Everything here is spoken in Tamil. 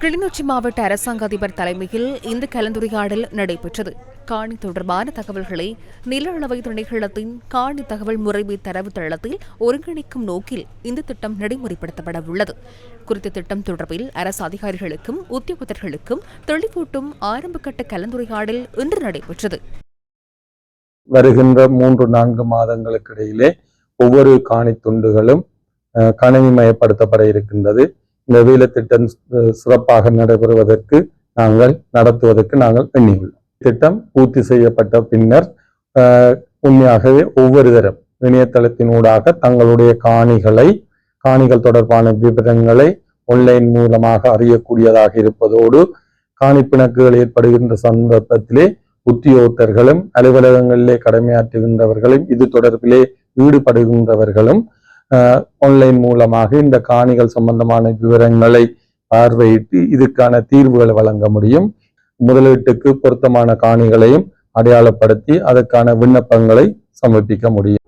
கிளிநொச்சி மாவட்ட அரசாங்க அதிபர் தலைமையில் இந்த கலந்துரையாடல் நடைபெற்றது. காணி தொடர்பான தகவல்களை நில அளவை திணைக்களத்தின் காணி தகவல் முறைமை தரவு தளத்தில் ஒருங்கிணைக்கும் நோக்கில் இந்த திட்டம் நடைமுறைப்படுத்தப்பட உள்ளது. குறித்த திட்டம் தொடர்பில் அரசு அதிகாரிகளுக்கும் உத்தியோகத்தர்களுக்கும் தெளிவூட்டும் ஆரம்பகட்ட கலந்துரையாடல் இன்று நடைபெற்றது. வருகின்ற மூன்று நான்கு மாதங்களுக்கு இடையிலே ஒவ்வொரு காணி துண்டுகளும் அஹ், கணினிமயப்படுத்தப்பட இருக்கின்றது. இந்த வேலை திட்டம் சிறப்பாக நடைபெறுவதற்கு நாங்கள் நடத்துவதற்கு நாங்கள் எண்ணியுள்ளோம். திட்டம் பூர்த்தி செய்யப்பட்ட பின்னர் உண்மையாகவே ஒவ்வொரு தரம் இணையதளத்தினூடாக தங்களுடைய காணிகளை காணிகள் தொடர்பான விவரங்களை ஆன்லைன் மூலமாக அறியக்கூடியதாக இருப்பதோடு காணிப்பிணக்குகள் ஏற்படுகின்ற சந்தர்ப்பத்திலே உத்தியோகத்தர்களும் அலுவலகங்களிலே கடமையாற்றுகின்றவர்களும் இது தொடர்பிலே ஈடுபடுகின்றவர்களும் ஆன்லைன் மூலமாக இந்த காணிகள் சம்பந்தமான விவரங்களை பார்வையிட்டு இதுக்கான தீர்வுகளை வழங்க முடியும். முதலீட்டுக்கு பொருத்தமான காணிகளையும் அடையாளப்படுத்தி அதற்கான விண்ணப்பங்களை சமர்ப்பிக்க முடியும்.